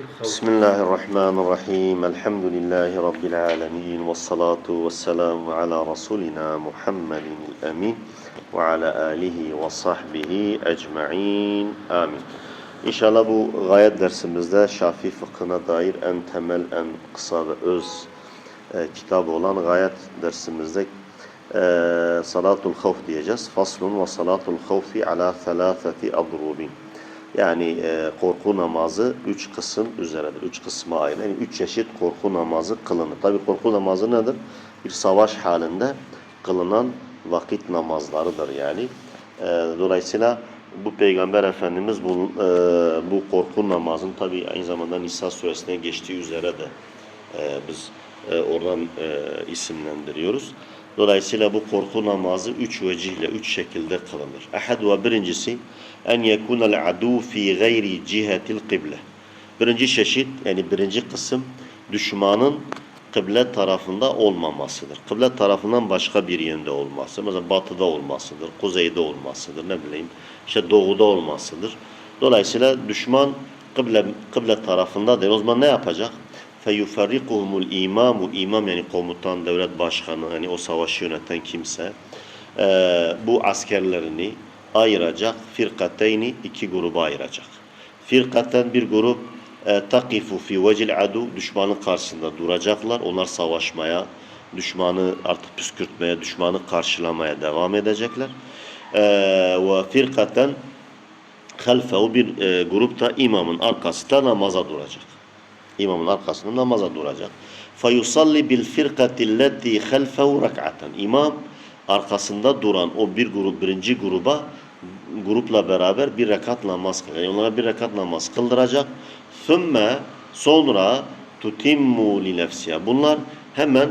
بسم الله الرحمن الرحيم. الحمد لله رب العالمين والصلاة والسلام على رسولنا محمد الأمين وعلى آله وصحبه أجمعين. آمين. إن شاء الله بو غاية درس مزدا شافي فقنا داير أن تمل أن قصة أز كتاب olan غاية درس مزدا صلاة الخوف ديجس فصل وصلاة الخوف على ثلاثة أضروبين Yani e, korku namazı üç kısım üzeredir. Üç kısma ayrı. Yani üç çeşit korku namazı kılınır. Tabi korku namazı nedir? Bir savaş halinde kılınan vakit namazlarıdır yani. E, dolayısıyla bu Peygamber Efendimiz bu, e, bu korku namazın tabi aynı zamanda Nisa suresine geçtiği üzere de e, biz e, oradan e, isimlendiriyoruz. Dolayısıyla bu korku namazı üç vecihle, üç şekilde kılınır. Ahad ve birincisi en yekunel adu fi gayri cihetil kıble. Birinci çeşit yani birinci kısım düşmanın kıble tarafında olmamasıdır. Kıble tarafından başka bir yönde olması. Mesela batıda olmasıdır, kuzeyde olmasıdır, ne bileyim işte doğuda olmasıdır. Dolayısıyla düşman kıble, kıble tarafında değil. O zaman ne yapacak? feyufarrikuhumul imamu imam yani komutan devlet başkanı hani o savaşı yöneten kimse e, bu askerlerini ayıracak firkateyni iki gruba ayıracak. Firkaten bir grup e, takifu fi vecil adu düşmanın karşısında duracaklar. Onlar savaşmaya, düşmanı artık püskürtmeye, düşmanı karşılamaya devam edecekler. E, ve firkaten halfehu bir e, grupta imamın arkasında namaza duracak. İmamın arkasında namaza duracak. فَيُصَلِّ بِالْفِرْقَةِ الَّتِي خَلْفَهُ رَكْعَةً İmam arkasında duran o bir grup, birinci gruba grupla beraber bir rekat namaz kılacak. Yani onlara bir rekat namaz kıldıracak. ثُمَّ sonra tutimmu li nefsiha. Bunlar hemen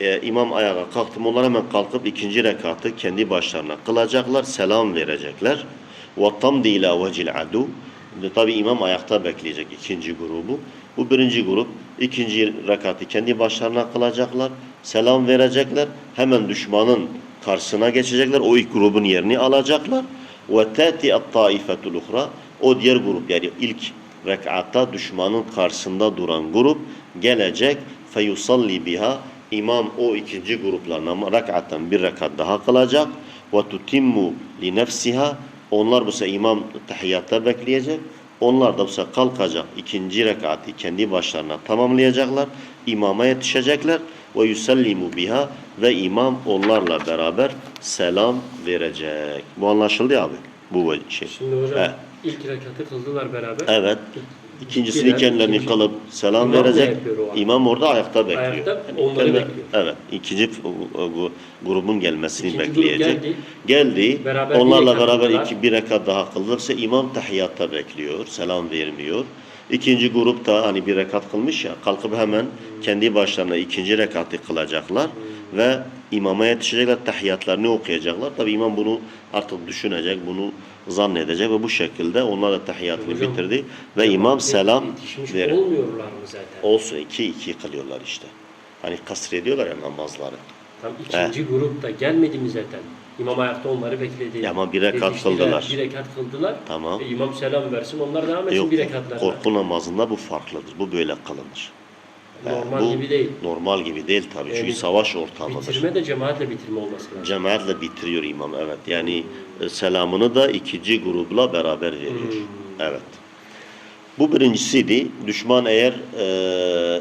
e, imam ayağa kalktı mı onlar hemen kalkıp ikinci rekatı kendi başlarına kılacaklar, selam verecekler. وَطَمْدِ ila وَجِلْ adu. Tabi imam ayakta bekleyecek ikinci grubu. Bu birinci grup ikinci rekatı kendi başlarına kılacaklar, selam verecekler. Hemen düşmanın karşısına geçecekler. O ilk grubun yerini alacaklar. Ve tati at-taifetul uhra. O diğer grup yani ilk rekatta düşmanın karşısında duran grup gelecek feyusalli biha imam o ikinci gruplarına rekattan bir rekat daha kılacak ve tutimmu li nefsiha onlar bu sefer imam tahiyyatta bekleyecek onlar da bu sefer kalkacak ikinci rekatı kendi başlarına tamamlayacaklar imama yetişecekler ve yusallimu biha ve imam onlarla beraber selam verecek bu anlaşıldı abi bu şey Şimdi hocam Evet. ilk rekatı kıldılar beraber. Evet. İkincisini Gelen kendilerini ikinci- kılıp selam İmam verecek. İmam orada ayakta bekliyor. Ayakta, Yani onları kendi- bekliyor. Evet. İkinci o grubun gelmesini İkinci grup bekleyecek. geldi. Geldi. Beraber bir Onlarla rekat beraber kıldılar. iki bir rekat daha kılırsa imam tahiyatta bekliyor. Selam vermiyor. İkinci grup da hani bir rekat kılmış ya kalkıp hemen kendi başlarına ikinci rekatı kılacaklar ve imama yetişecekler, tahiyatlarını okuyacaklar. Tabi imam bunu artık düşünecek, bunu zannedecek ve bu şekilde onlar da tahiyatını Hocam, bitirdi ve imam selam verir. olmuyorlar mı zaten? Olsun iki iki kılıyorlar işte. Hani kasrediyorlar ya namazları. Tam ikinci grup da gelmedi mi zaten? İmam ayakta onları bekledi. Ya ama bir rekat kıldılar. Bir rekat kıldılar. Tamam. E, imam selam versin onlar devam etsin Yok bir rekatlarına. korku namazında bu farklıdır. Bu böyle kılınır. Normal bu gibi değil. Normal gibi değil tabii. Çünkü Yani savaş ortamıdır. Bitirme de cemaatle bitirme olması lazım. Cemaatle bitiriyor imam evet. Yani e, selamını da ikinci grupla beraber veriyor. Hmm. Evet. Bu birincisiydi. Düşman eğer e,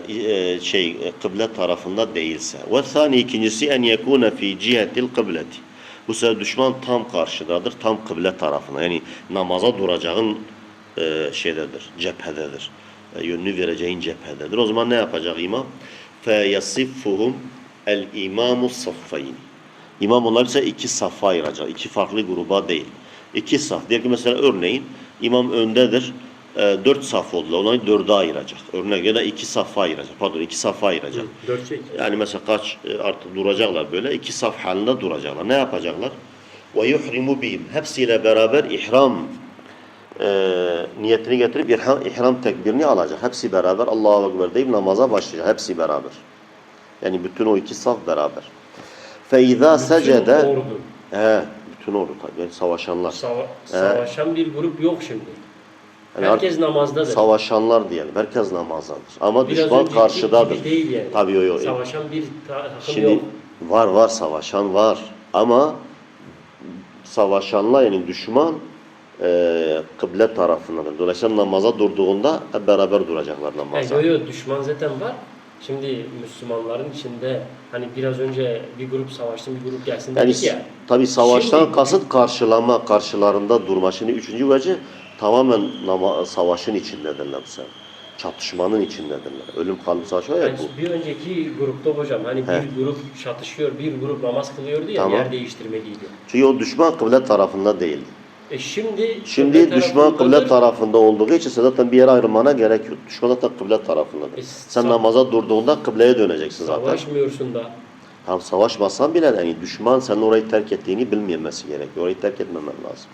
e, şey e, kıble tarafında değilse. Ve thani ikincisi en yekune fi cihetil kıbleti. Bu sefer düşman tam karşıdadır. Tam kıble tarafına. Yani namaza duracağın e, şeydedir. Cephededir. Yönünü vereceğin cephededir. O zaman ne yapacak imam? El imamu saffayni. İmam onlar ise iki safa ayıracak. iki farklı gruba değil. İki saf. Diyelim ki mesela örneğin imam öndedir. E, dört saf oldular. Onları dörde ayıracak. Örnek ya da iki safa ayıracak. Pardon iki safa ayıracak. Dört şey. Yani mesela kaç e, artık duracaklar böyle. iki saf halinde duracaklar. Ne yapacaklar? Yuhrimu bihim. Hepsiyle beraber ihram e, niyetini getirip ihram, ihram tekbirini alacak. Hepsi beraber Allahu Ekber deyip namaza başlayacak. Hepsi beraber. Yani bütün o iki saf beraber. فَاِذَا secede ordu. He, bütün ordu tabii. Yani savaşanlar. Sava- savaşan bir grup yok şimdi. Yani Herkes namazdadır. Savaşanlar diyelim. Herkes namazdadır. Ama Biraz düşman önceki karşıdadır. gibi değil yani. Tabii yo, yo. Savaşan bir ta- takım Şimdi yok. var var savaşan var. Ama savaşanlar yani düşman e, kıble tarafındadır. Dolayısıyla namaza durduğunda hep beraber duracaklar Yani namaza. yo, yo, düşman zaten var. Şimdi Müslümanların içinde hani biraz önce bir grup savaştı bir grup gelsin Yani dedik ya. tabi savaştan Şimdi- kasıt karşılama, karşılarında durma. Şimdi üçüncü vece tamamen nama, savaşın içindedirler bu sefer. Çatışmanın içindedirler. Ölüm kalım savaşı var ya Yani bu. bir önceki grupta hocam hani He. bir grup çatışıyor, bir grup namaz kılıyordu ya Tamam. yer değiştirmeliydi. Çünkü o düşman kıble tarafında değildi. E şimdi Şimdi düşman kıble tarafında olduğu için zaten bir yere ayrılmana gerek yok. Düşman zaten kıble tarafındadır. E, Sen namaza durduğunda kıbleye döneceksin zaten. Savaşmıyorsun da. Tam savaşmasan bile yani düşman senin orayı terk ettiğini bilmemesi gerekiyor. Orayı terk etmemen lazım.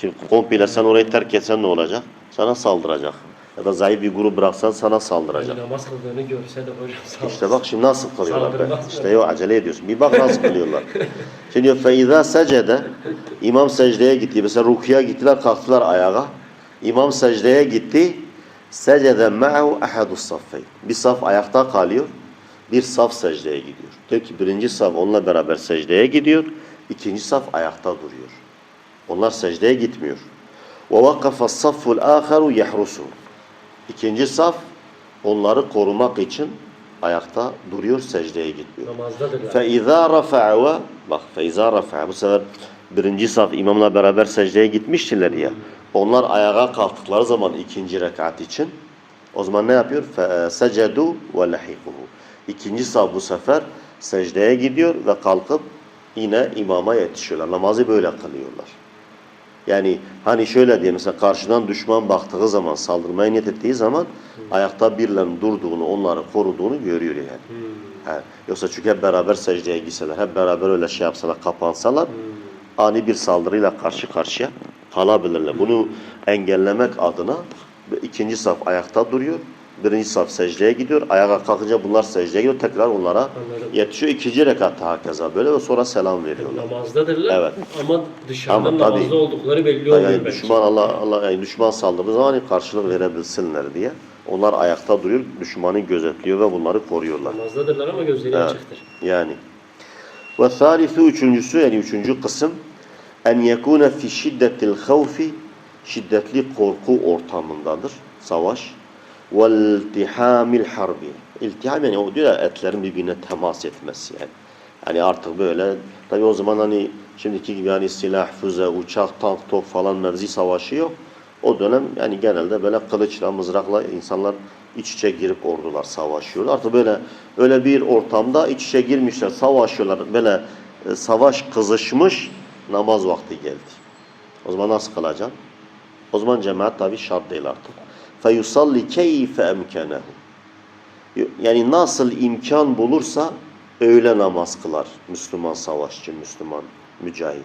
Şimdi komple sen orayı terk etsen ne olacak? Sana saldıracak. Ya da zayıf bir grup bıraksan sana saldıracak. Yani namaz kıldığını görse de hocam sağ İşte bak şimdi nasıl kılıyorlar. be. İşte yok acele ediyorsun. Bir bak nasıl kılıyorlar. Şimdi diyor feiza secede imam secdeye gitti. Mesela rukuya gittiler kalktılar ayağa. İmam secdeye gitti. Secede ma'hu ahadus saffeyn. Bir saf ayakta kalıyor. Bir saf secdeye gidiyor. Diyor ki birinci saf onunla beraber secdeye gidiyor. İkinci saf ayakta duruyor. Onlar secdeye gitmiyor. Vakafa safful aharu yahrusu. İkinci saf onları korumak için ayakta duruyor, secdeye gitmiyor. Namazdadır. Fe izâ rafa've bak fe izâ rafa'a bu sefer birinci saf imamla beraber secdeye gitmiştiler ya. Onlar ayağa kalktıkları zaman ikinci rekat için o zaman ne yapıyor? Fe e, secedu ve lahikuhu. İkinci saf bu sefer secdeye gidiyor ve kalkıp yine imama yetişiyorlar. Namazı böyle kılıyorlar. Yani hani şöyle diye mesela karşıdan düşman baktığı zaman saldırmaya niyet ettiği zaman ayakta birilerinin durduğunu, onları koruduğunu görüyor yani. Hmm. He. Yoksa çünkü hep beraber secdeye gitseler, hep beraber öyle şey yapsalar, kapansalar ani bir saldırıyla karşı karşıya kalabilirler. Bunu engellemek adına ikinci saf ayakta duruyor. Birinci saf secdeye gidiyor. Ayağa kalkınca bunlar secdeye gidiyor. Tekrar onlara Anladım. yetişiyor. İkinci rekatta hakeza böyle ve sonra selam veriyorlar. Namazdadırlar Evet. ama dışarıdan Ama tabii- namazda oldukları belli oluyor Yani belki. düşman Allah Allah yani düşman saldırdığı zaman karşılık verebilsinler diye. Onlar ayakta duruyor, düşmanı gözetliyor ve bunları koruyorlar. Namazdadırlar ama gözleri Evet. açıktır. Yani. Ve thalithu üçüncüsü yani üçüncü kısım en yekune fi şiddetil havfi şiddetli korku ortamındadır savaş iltihamil harbi iltiham yani o diyor ya etlerin birbirine temas etmesi yani. Yani artık böyle tabi o zaman hani şimdiki gibi yani silah, füze, uçak, tank, top falan mevzi savaşı yok. O dönem yani genelde böyle kılıçla, mızrakla insanlar iç içe girip ordular savaşıyorlar. Artık böyle öyle bir ortamda iç içe girmişler, savaşıyorlar. Böyle e, savaş kızışmış, namaz vakti geldi. O zaman nasıl kılacaksın? O zaman cemaat tabi şart değil artık feyusalli keyfe emkenehu. Yani nasıl imkan bulursa öğle namaz kılar Müslüman savaşçı, Müslüman mücahit.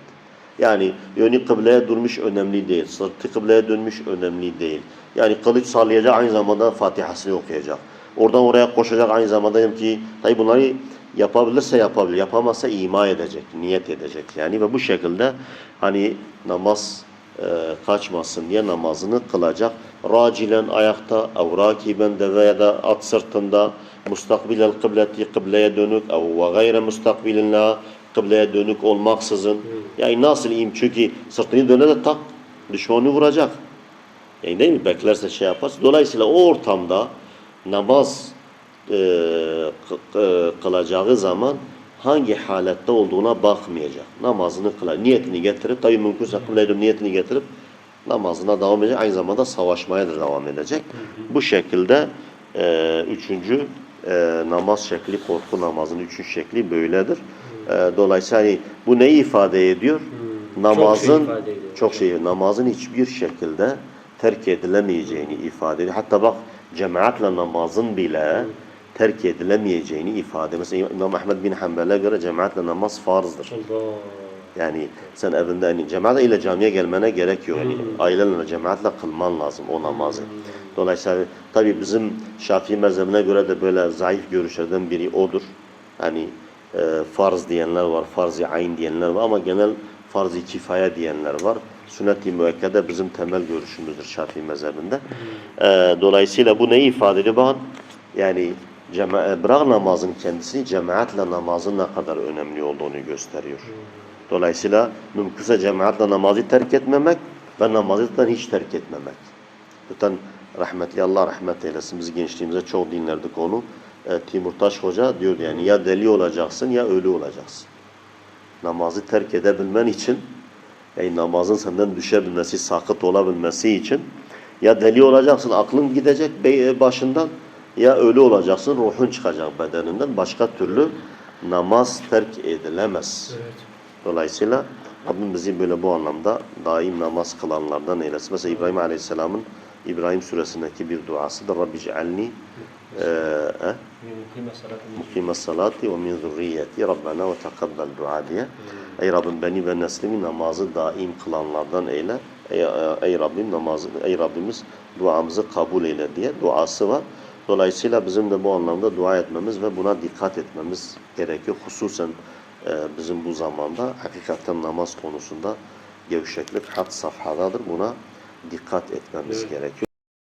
Yani yönü kıbleye durmuş önemli değil. Sırtı kıbleye dönmüş önemli değil. Yani kılıç sallayacak aynı zamanda Fatiha'sını okuyacak. Oradan oraya koşacak aynı zamanda dedim ki tabi bunları yapabilirse yapabilir. Yapamazsa ima edecek, niyet edecek. Yani ve bu şekilde hani namaz e, kaçmasın diye namazını kılacak. Racilen ayakta, ev rakiben deve ya da at sırtında, mustakbilel kıbleti kıbleye dönük, ev ve gayre mustakbilin la kıbleye dönük olmaksızın. Yani nasıl im çünkü sırtını döne de tak düşmanı vuracak. Yani değil mi? Beklerse şey yapar. Dolayısıyla o ortamda namaz e, e, kılacağı zaman hangi halette olduğuna bakmayacak. Namazını kılar. Niyetini getirip tabi mümkünse kıbleye dönüp niyetini getirip namazına devam edecek. Aynı zamanda savaşmaya da devam edecek. Bu şekilde e, üçüncü e, namaz şekli, korku namazının üçüncü şekli böyledir. E, dolayısıyla hani bu neyi ifade ediyor? Namazın ifade ediyor. çok şey, namazın hiçbir şekilde terk edilemeyeceğini ifade ediyor. Hatta bak cemaatle namazın bile terk edilemeyeceğini ifade. Mesela İmam Ahmed bin Hanbel'e göre cemaatle namaz farzdır. Allah. Yani sen evinde hani cemaat ile camiye gelmene gerek yok. Yani ailenle cemaatle kılman lazım o namazı. Dolayısıyla tabi bizim Şafii mezhebine göre de böyle zayıf görüşlerden biri odur. Hani e, farz diyenler var, farz-ı ayn diyenler var ama genel farz-ı kifaya diyenler var. Sünnet-i müekkede bizim temel görüşümüzdür Şafii mezhebinde. Ee, dolayısıyla bu neyi ifade ediyor? Bakın yani cema- bırak namazın kendisini cemaatle namazın ne kadar önemli olduğunu gösteriyor. Dolayısıyla mümkünse cemaatle namazı terk etmemek ve namazı hiç terk etmemek. Zaten rahmetli Allah rahmet eylesin. Biz gençliğimizde çok dinlerdik onu. E, Timurtaş Hoca diyordu yani ya deli olacaksın ya ölü olacaksın. Namazı terk edebilmen için yani namazın senden düşebilmesi, sakıt olabilmesi için ya deli olacaksın, aklın gidecek be- başından ya ölü olacaksın, ruhun çıkacak bedeninden. Başka türlü namaz terk edilemez. Evet. Dolayısıyla Rabbim bizi böyle bu anlamda daim namaz kılanlardan eylesin. Mesela İbrahim Aleyhisselam'ın İbrahim suresindeki bir duasıdır. Rabbi cealni Mümkün salatı mukime salati ve min zürriyeti Rabbena ve tekabbel dua diye. Ey Rabbim beni ve neslimi namazı daim kılanlardan eyle. Ey, ey Rabbim namazı, ey Rabbimiz duamızı kabul eyle diye duası var. Dolayısıyla bizim de bu anlamda dua etmemiz ve buna dikkat etmemiz gerekiyor. Hususen e, bizim bu zamanda hakikaten namaz konusunda gevşeklik had safhadadır. Buna dikkat etmemiz Evet. gerekiyor.